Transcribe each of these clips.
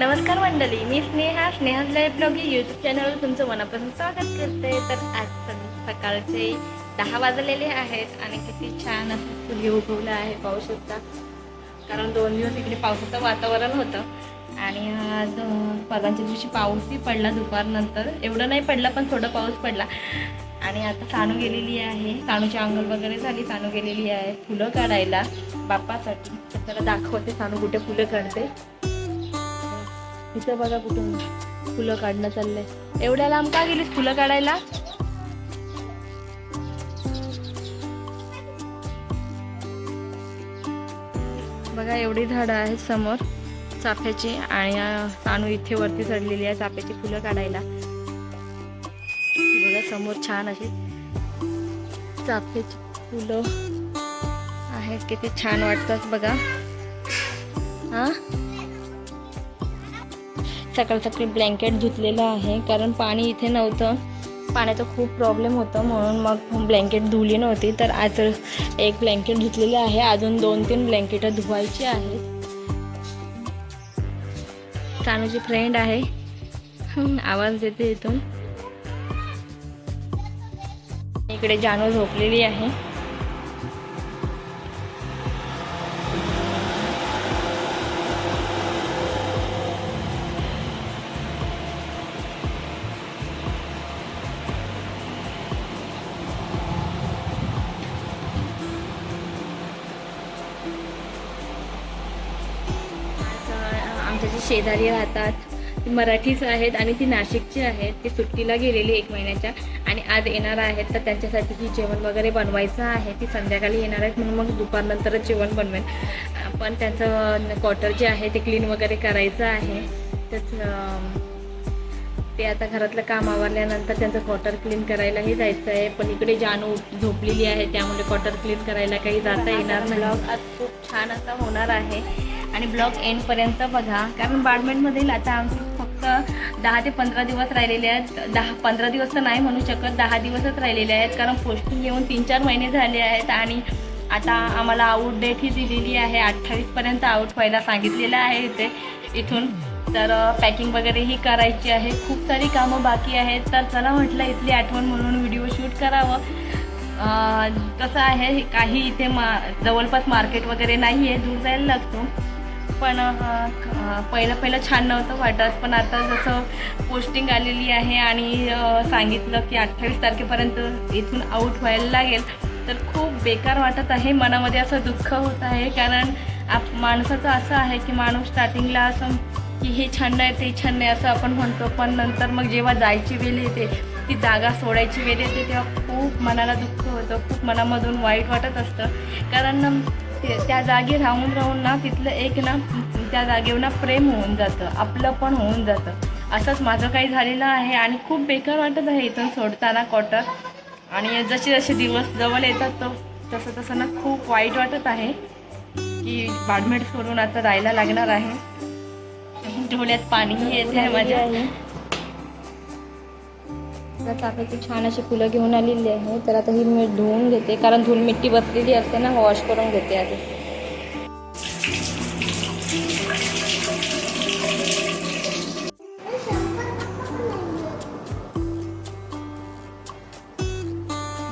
नमस्कार मंडळी मी Sneha Sneha life blog YouTube चॅनलवर तुमचं मनापासून स्वागत करते. तर आज सकाळचे दहा वाजलेले आहेत आणि किती छान असं सूर्य उगवलं आहे पाऊस शकता कारण दोन दिवस इकडे पावसाचं वातावरण होतं. आणि आज अं, परवाच्या दिवशी पाऊसही पडला दुपारनंतर एवढं नाही पडला पण थोडं पाऊस पडला. आणि आता सानू गेलेली आहे. सानूची आंघोळ वगैरे झाली. सानू गेलेली आहे फुलं काढायला बाप्पासाठी. तर त्याला दाखवते सानू कुठे फुलं काढते. इथं बघा कुठून फुलं काढणं चाललंय. एवढ्या लांब का गेलीस फुलं काढायला? बघा एवढी झाडं आहेत समोर चाफ्याची आणि सानू इथे वरती चढलेली आहे चाफ्याची फुलं काढायला. बघा समोर छान अशी चाफ्याची फुलं आहेत. किती छान वाटतात बघा. हा सकाळ सकाळी ब्लँकेट धुतलेलं आहे. कारण पाणी इथे नव्हतं. पाण्याचा खूप प्रॉब्लेम होतं म्हणून मग ब्लँकेट धुली नव्हती. तर आज एक ब्लँकेट धुतलेली आहे. अजून दोन तीन ब्लँकेटं धुवायची आहेत. सानूची फ्रेंड आहे. आवाज देते इथून. इकडे जानू झोपलेली आहे. शेजारी राहतात. ती मराठीच आहेत आणि ती नाशिकची आहेत. ती सुट्टीला गेलेली एक महिन्याच्या आणि आज येणार आहेत. तर त्यांच्यासाठी ती जेवण वगैरे बनवायचं आहे. ती संध्याकाळी येणार आहेत म्हणून मग दुपारनंतरच जेवण बनवेन. पण त्यांचं क्वार्टर जे आहे ते क्लीन वगैरे करायचं आहे. त्याच ते आता घरातलं काम आवरल्यानंतर त्यांचं क्वार्टर क्लीन करायलाही जायचं आहे. पण इकडे जानू झोपलेली आहे. त्यामुळे क्वार्टर क्लीन करायला काही जाता येणार नाही. आज खूप छान असा होणार आहे. आणि ब्लॉग एंडपर्यंत बघा. कारण बाडमेंटमधील आता आमचे फक्त दहा ते पंधरा दिवस राहिलेले आहेत. दहा पंधरा दिवस तर नाही म्हणू शकत दहा दिवसच राहिलेले आहेत. कारण पोस्टिंग येऊन तीन चार महिने झाले आहेत आणि आता आम्हाला आऊट डेट ही दिलेली आहे. अठ्ठावीसपर्यंत आऊट व्हायला सांगितलेलं आहे इथे इथून. तर पॅकिंग वगैरे ही करायची आहे. खूप सारी कामं बाकी आहेत. तर चला म्हटलं इथली आठवण म्हणून व्हिडिओ शूट करावं. कसं आहे काही इथे मा जवळपास मार्केट वगैरे नाही आहे दूर जायला लागतो. पण पहिलं पहिलं छान नव्हतं वाटत. पण आता जसं पोस्टिंग आलेली आहे आणि सांगितलं की अठ्ठावीस तारखेपर्यंत इथून आऊट व्हायला लागेल तर खूप बेकार वाटत आहे. मनामध्ये असं दुःख होत आहे. कारण आप माणसाचं असं आहे की माणूस स्टार्टिंगला असं की हे छान नाही ते छान नाही असं आपण म्हणतो. पण नंतर मग जेव्हा जायची वेळ येते ती जागा सोडायची वेळ येते तेव्हा खूप मनाला दुःख होतं. खूप मनामधून वाईट वाटत असतं. कारण ते त्या जागी राहून राहून ना तिथलं एक ना त्या जागेवर ना प्रेम होऊन जातं. आपलं पण होऊन जातं. असंच माझं काही झालेलं आहे आणि खूप बेकार वाटत आहे इथून सोडताना क्वार्टर आणि जसे जसे दिवस जवळ येतात तो तसं तसं ना खूप वाईट वाटत आहे की बाडमेट सोडून आता जायला लागणार आहे. डोळ्यात पाणीही येते आहे माझ्या. आता चाफ्याची छान अशी फुलं घेऊन आलेली आहे. तर आता ही मी धुवून घेते. कारण धूळ मिट्टी बसलेली असते ना वॉश करून घेते आधी.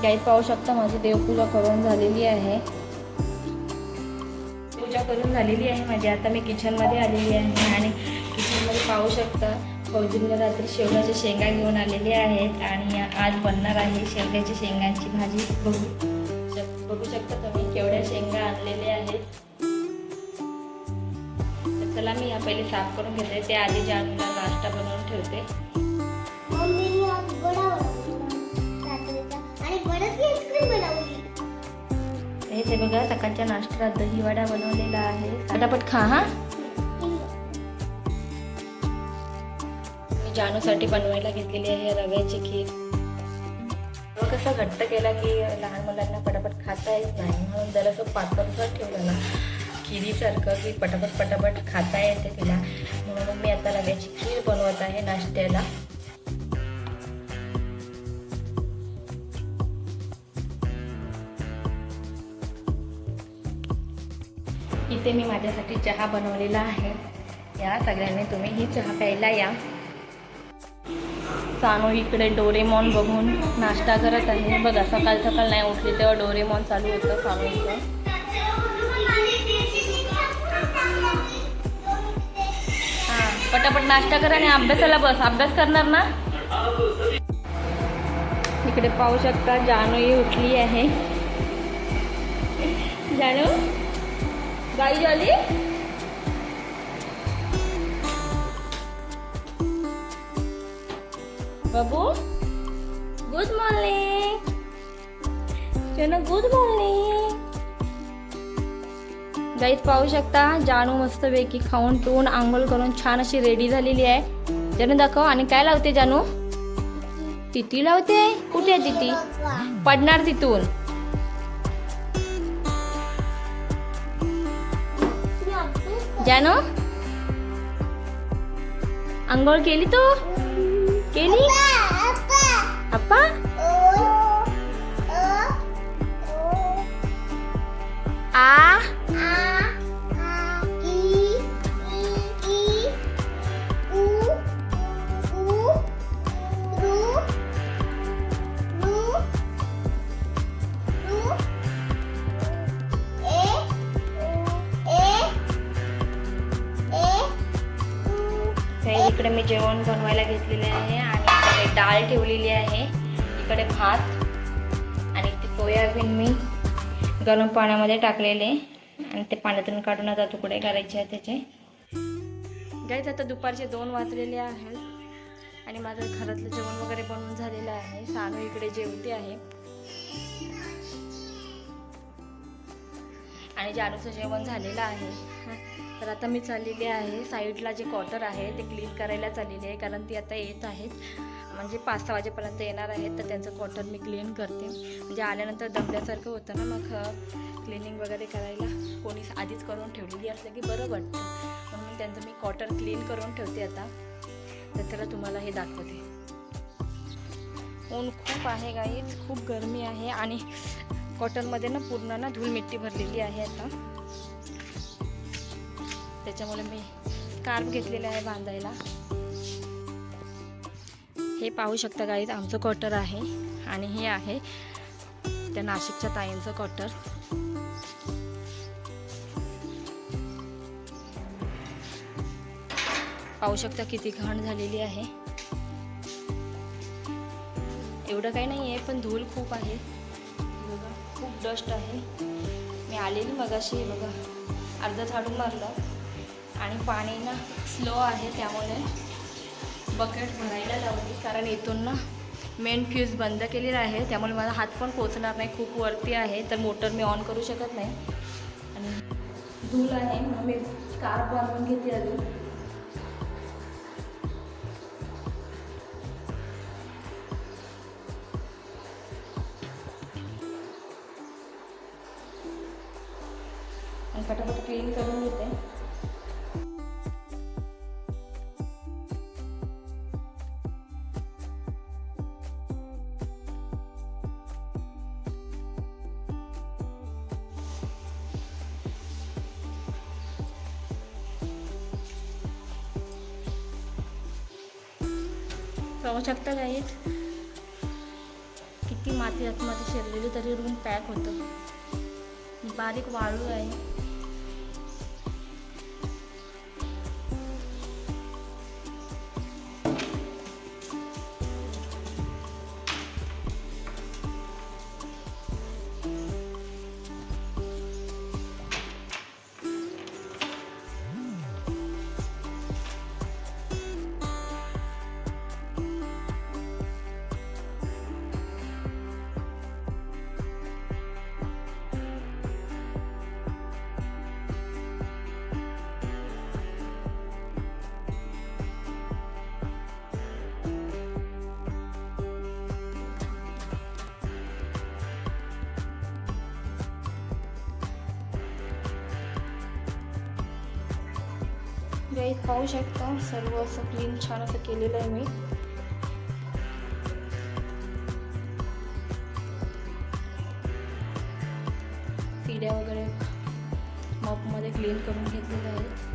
गाईत पाहू शकता माझी देवपूजा करून झालेली आहे. पूजा करून झालेली आहे माझी. आता मी किचनमध्ये आलेली आहे आणि किचनमध्ये पाहू शकता फौजीने रात्री शेवग्याच्या शेंगा घेऊन आलेले आहेत आणि आज बनणार आहे शेवग्याच्या शेंगांची भाजी. बघू शक बघू शकता तुम्ही केवढ्या शेंगा आणलेल्या आहेत. तर चला मी या पहिले साफ करून घेते ते आधी जानूला नाश्ता बनवून ठेवते. हे ते बघा सकाळच्या नाश्त्यात दही वडा बनवलेला आहे. फटाफट खा हा? जानूसाठी बनवायला घेतलेली आहे रव्याची खीर. मग कसा घट्ट केला की लहान मुलांना पटापट खाता येत नाही म्हणून जरासं पातळसर ठेवलं ना खिरीसारखं की पटापट पटापट खाता येते तिला. म्हणून मी आता रव्याची खीर बनवत आहे नाश्त्याला. इथे मी माझ्यासाठी चहा बनवलेला आहे. या सगळ्यांनी तुम्ही ही चहा प्यायला या. सानू इकडे डोरेमॉन बघून नाश्ता करत आहे. बघा सकाळ सकाळ नाही उठली तेव्हा डोरेमॉन चालू होतं सानूचं हां पटापट नाश्ता करा आणि अभ्यासाला बस. अभ्यास करणार ना? इकडे पाहू शकता जानूही उठली आहे. जानू गाई झाली बाबू गुड मॉर्निंग चलो गुड मॉर्निंग गाईत पाहू शकता जानू मस्तपैकी खाऊन पिऊन आंघोळ करून छान अशी रेडी झालेली आहे. जानू दाखव आणि काय लावते जानू? तिती लावते? कुठे आहे तिती? पडणार तिथून. जानू? आंघोळ केली तू? केली अप्पा डाळ ठेवलेली आहे. इकडे भात आणि ते सोयाबीन मी गरम पाण्यामध्ये टाकलेले. आणि ते पाण्यातून काढून आता तुकडे करायचे आहे त्याचे. गाईत आता दुपारचे दोन वाजलेले आहेत. आणि माझं घरातलं जेवण वगैरे बनवून झालेलं आहे. सानू इकडे जेवते आहे. आणि जानूचं जेवण झालेलं आहे. तर आता मी चाललेली आहे. साईडला जे कॉटर आहे ते क्लीन करायला चाललेली आहे. कारण ती आता येत आहेत. म्हणजे पाच सहा वाजेपर्यंत येणार आहेत. तर त्यांचं कॉटर मी क्लीन करते. म्हणजे आल्यानंतर दमल्यासारखं होतं ना मग क्लिनिंग वगैरे करायला कोणी आधीच करून ठेवलेली असलं की बरं वाटतं. म्हणून त्यांचं मी कॉटर क्लीन करून ठेवते आता. तर त्याला तुम्हाला हे दाखवते. ऊन खूप आहे गाईच खूप गरमी आहे. आणि कॉटनमध्ये ना पूर्ण ना धूळ मिट्टी भरलेली आहे आता. त्याच्यामुळे मी कार्प घेतलेला आहे बांधायला. हे पाहू शकता गाईत आमचं कॉटर आहे आणि हे आहे त्या नाशिकच्या ताईंचं कॉटर पाहू शकता किती घाण झालेली आहे. एवढं काही नाही आहे पण धूळ खूप आहे. बघा खूप डस्ट आहे. मी आलेली मगाशी बघा अर्धा झाडून मारलं. आणि पाणी ना स्लो आहे त्यामुळे बकेट भरायला लावली. कारण इथून ना मेन फ्यूज बंद केलेला आहे. त्यामुळे माझा हात पण पोचणार नाही. खूप वरती आहे. तर मोटर मी ऑन करू शकत नाही. आणि धूल आहे. म्हणून मी कार बांधून घेते अजून. आणि फटाफट क्लीन करून घेते. पाहू शकता गाईत किती माती आतमध्ये शिरलेली तरी रूम पॅक होतं. बारीक वाळू आहे. गाईज पाहू शकता. सर्व असं क्लीन छान असं केलेलं आहे मी. पिढ्या वगैरे मॉपमध्ये क्लीन करून घेतलेल्या आहेत.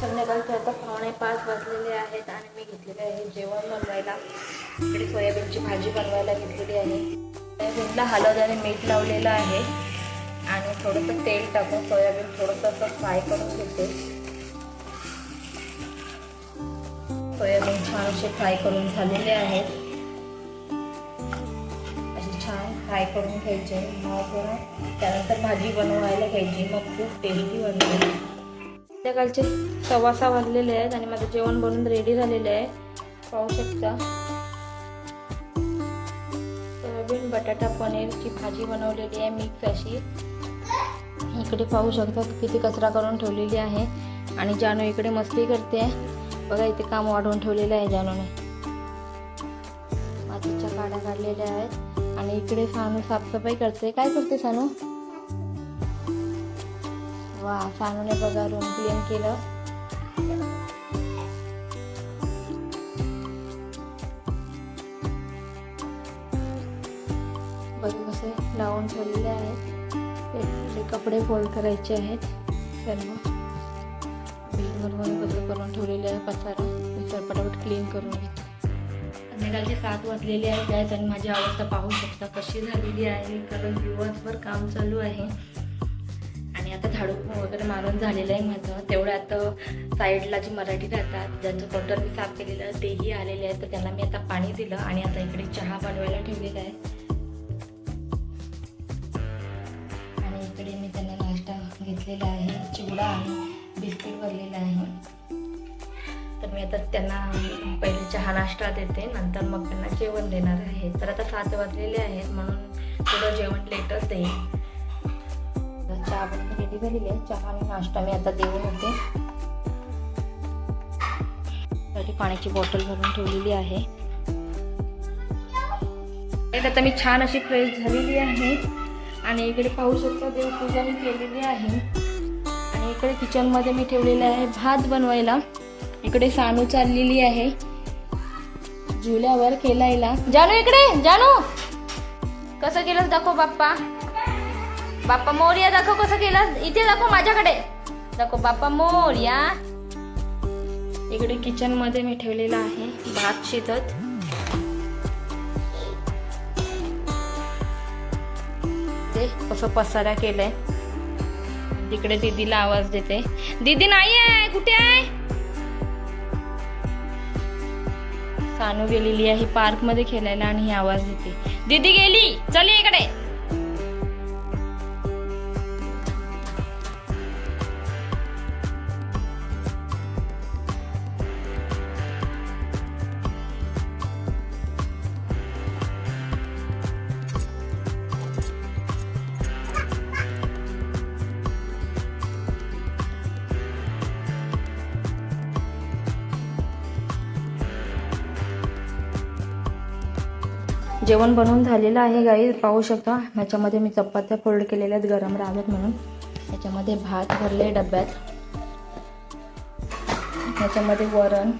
संध्याकाळचे आता पावणे पाच वाजलेले आहेत आणि मी घेतलेले आहे जेवण बनवायला. इकडे सोयाबीनची भाजी बनवायला घेतलेली आहे. सोयाबीनला हळद आणि मीठ लावलेलं आहे. आणि थोडंसं तेल टाकून सोयाबीन थोडंसं असं फ्राय करून घेते. सोयाबीन छान असे फ्राय करून झालेले आहेत. असे छान फ्राय करून घ्यायचे. मग त्यानंतर भाजी बनवायला घ्यायची. मग खूप टेस्टी बनते. संध्याकाळचे सव्वा सहा वाजलेले आहेत आणि माझं जेवण बनवून रेडी झालेलं आहे. पाहू शकता. सोयाबीन बटाटा पनीरची भाजी बनवलेली आहे मिक्स अशी इकडे पाहू शकता किती कचरा करून ठेवलेली आहे. आणि जानू इकडे मस्ती करते. बघा इथे काम वाढवून ठेवलेलं आहे जानूने. मातीच्या काड्या काढलेल्या आहेत. आणि इकडे सानू साफसफाई करते. काय करते सानू? वा सानूने बघा रूम क्लीन केलं. बघ कसे लावून ठेवलेले आहेत. कपडे फोल्ड करायचे आहेत. सर्व बेडवर करून ठेवलेले आहे पसारा. मी तर पटापट क्लीन करून घेते. संध्याकाळचे सात वाजलेले आहेत guys आणि माझी अवस्था पाहू शकता कशी झालेली आहे कारण दिवसभर काम चालू आहे. आणि आता झाडू वगैरे मारून झालेलं आहे माझं. तेवढं आता साईडला जे मराठी राहतात ज्यांचं कॉटर मी साफ केलेलं तेही आलेले आहेत. तर त्यांना मी आता पाणी दिलं आणि आता इकडे चहा बनवायला ठेवलेला आहे. घेतलेला आहे चिवडा आहे बिस्किट भरलेलं आहे. तर मी आता त्यांना पहिले चहा नाश्ता देते नंतर मग त्यांना जेवण देणार आहे. तर आता सात वाजलेले आहेत म्हणून थोडं जेवण लेटच देईन. चहा पण रेडी झालेली आहे. चहा आणि नाश्ता मी आता देऊन होते साठी पाण्याची बॉटल भरून ठेवलेली आहे. आता मी छान अशी फ्रेश झालेली आहे. आणि इकडे पाहू शकता देवपूजा मी केलेली आहे. आणि इकडे किचनमध्ये मी ठेवलेलं आहे भात बनवायला. इकडे सानू चाललेली आहे. झुल्यावर खेळायला जानू इकडे जानू! कसं केलं दाखव बाप्पा. बाप्पा मोर्या दाखव कसं केलं इथे दाखव माझ्याकडे. दाखव बाप्पा मोर्या. इकडे किचनमध्ये मी ठेवलेला आहे भात शिजत ते कसं पसारा केलाय. तिकडे दीदीला आवाज देते. दीदी नाही आहे कुठे आहे? सानू गेलेली आहे पार्कमध्ये खेळायला आणि ही आवाज देते. दीदी गेली चल इकडे. जेवण बनवून झालेलं आहे गाई पाहू शकता. ह्याच्यामध्ये मी चपात्या फोल्ड केलेल्या आहेत गरम राहाव्यात म्हणून. ह्याच्यामध्ये भात भरले डब्यात. ह्याच्यामध्ये वरण.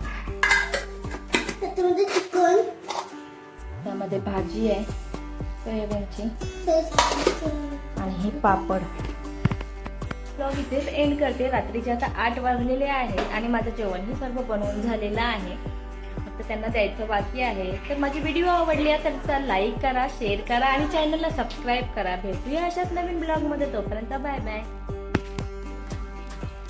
त्यामध्ये भाजी आहे सोयाबीनची. आणि ही पापड. ब्लॉग इथेच एंड करते. रात्रीचे आता आठ वाजलेले आहेत आणि माझं जेवणही सर्व बनवून झालेलं आहे. तर त्यांना द्यायचं बाकी आहे. तर माझी व्हिडिओ आवडली असेल तर लाईक करा शेअर करा आणि चॅनलला सबस्क्राईब करा. भेटूया अशाच नवीन ब्लॉगमध्ये तोपर्यंत बाय बाय